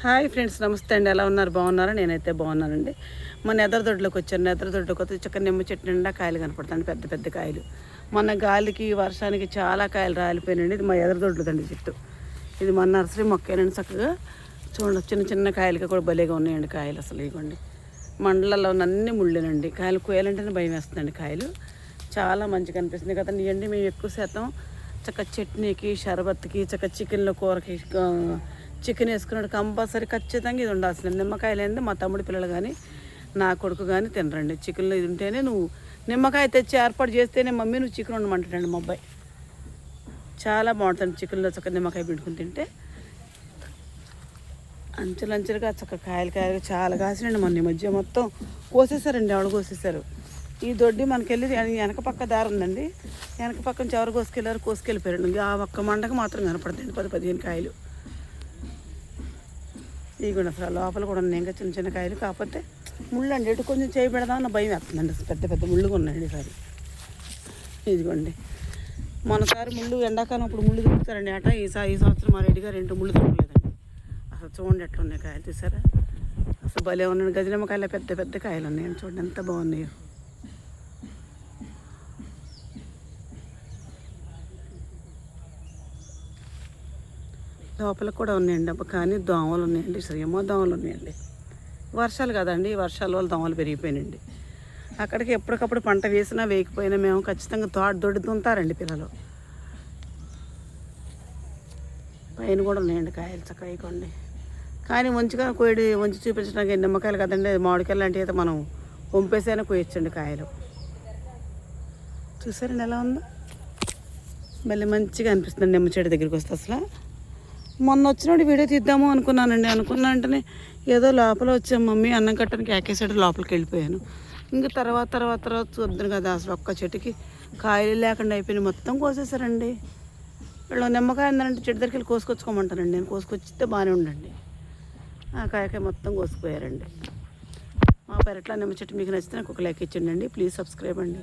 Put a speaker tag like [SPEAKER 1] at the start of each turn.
[SPEAKER 1] Hi friends నమస్తే అండి. ఎలా ఉన్నారు? బాగున్నారా? నేనైతే బాగున్నానండి. మన ఎదరదొడ్లోకి వచ్చాను. ఎదరదొడ్లోకి వస్తే చక్కని నిమ్మ చెట్టు నిండా కాయలు కనపడతాయి పెద్ద పెద్ద కాయలు. మొన్న గాలికి వర్షానికి చాలా కాయలు రాలిపోయినండి ఇది మా ఎదరదొడ్లదండి చెట్టు. ఇది మన నర్సరీ మొక్కేనండి చక్కగా. చూడండి చిన్న చిన్న కాయలుగా కూడా భలేగా ఉన్నాయండి కాయలు అసలు ఇవ్వండి మండలలో ఉన్న అన్ని ముళ్ళేనండి. కాయలు కోయాలంటేనే భయం వేస్తుందండి కాయలు. చాలా మంచిగా అనిపిస్తుంది కదండి ఇవన్నీ మేము ఎక్కువ శాతం చక్క చట్నీకి షర్బత్కి చక్క చికెన్లో కూరకి చికెన్ వేసుకున్నాడు కంపల్సరీ ఖచ్చితంగా ఇది ఉండాల్సింది. నిమ్మకాయ లేనిది మా తమ్ముడి పిల్లలు కానీ నా కొడుకు కానీ తినరండి. చికెన్లో ఇది ఉంటేనే నువ్వు నిమ్మకాయ తెచ్చి ఏర్పాటు చేస్తేనే మమ్మీ నువ్వు చికెన్ ఉండమంటాడండి మా అబ్బాయి. చాలా బాగుంటుంది చికెన్లో చక్కగా నిమ్మకాయ పిండుకుని తింటే. అంచెలంచెలుగా చక్క కాయలు కాయలు చాలా కాసినండి మొన్న ఈ మధ్య మొత్తం. కోసేసారండి ఎవరు కోసేసారు ఈ దొడ్డి మనకెళ్ళి వెనక పక్క దారి ఉందండి. వెనక పక్క నుంచి ఎవరు కోసుకెళ్ళారు? కోసుకెళ్ళిపోయారండి. ఆ ఒక్క మండకు మాత్రం కనపడుతుంది పది పదిహేను కాయలు. ఇదిగోండి కూడా అసలు లోపల కూడా ఉన్నాయి. ఇంకా చిన్న చిన్న కాయలు. కాకపోతే ముళ్ళు అండి. ఎటు కొంచెం చేయి పెడదామన్న భయం వేస్తుందండి. పెద్ద పెద్ద ముళ్ళు ఉన్నాయండి ఈసారి. ఇదిగోండి. మొన్నసారి ముళ్ళు ఎండాకాలం అప్పుడు ముళ్ళు దొరుకుతారండి. అట ఈసారి ఈ సంవత్సరం మా రెడ్డిగా రెండు ముళ్ళు దొరకలేదండి. అసలు చూడండి ఎట్లా ఉన్నాయి కాయలు. చూసారా? అసలు భలే ఉన్నాయి. గజనిమ్మకాయలు పెద్ద పెద్ద కాయలు ఉన్నాయండి చూడండి ఎంత బాగున్నాయో. లోపల కూడా ఉన్నాయండి అబ్బా. కానీ దోమలు ఉన్నాయండి. శ్రీమో దోమలు ఉన్నాయండి. వర్షాలు కదండి. వర్షాల వల్ల దోమలు పెరిగిపోయినండి అక్కడికి ఎప్పటికప్పుడు పంట వేసినా వేయకపోయినా మేము ఖచ్చితంగా తోట దొడ్డి దుంతారండి పిల్లలు. పైన కూడా ఉన్నాయండి కాయలు చక్కగా ఇవ్వండి. కానీ మంచిగా కోయడి వంచి చూపించడానికి నిమ్మకాయలు కదండి. మామిడికాయలు లాంటివి అయితే మనం వంపేసైనా కోయొచ్చండి కాయలు. చూసారండి ఎలా ఉందో? మళ్ళీ మంచిగా అనిపిస్తుంది. నిమ్మ చెట్టు దగ్గరికి వస్తే అసలు. మొన్న వచ్చినప్పుడు వీడియో తీద్దాము అనుకున్నానండి. అనుకున్నా వెంటనే ఏదో లోపల వచ్చాం మమ్మీ అన్నం కట్టడానికి ఏకేసాడు లోపలికి వెళ్ళిపోయాను. ఇంకా తర్వాత తర్వాత తర్వాత చూద్దాను కదా అసలు ఒక్క చెట్టుకి కాయలు లేకుండా అయిపోయినాయి. మొత్తం కోసేసారండి వీళ్ళు నిమ్మకాయ ఉందంటే చెట్టు దగ్గరికి వెళ్ళి కోసుకొచ్చుకోమంటానండి నేను కోసుకొచ్చితే బాగానే ఉండండి. ఆ కాయకాయ మొత్తం కోసుకుపోయారండి. మా పెరట్లో నిమ్మ చెట్టు మీకు నచ్చితే నాకు ఒక లైక్ ఇచ్చిండండి ప్లీజ్ సబ్స్క్రైబ్ అండి.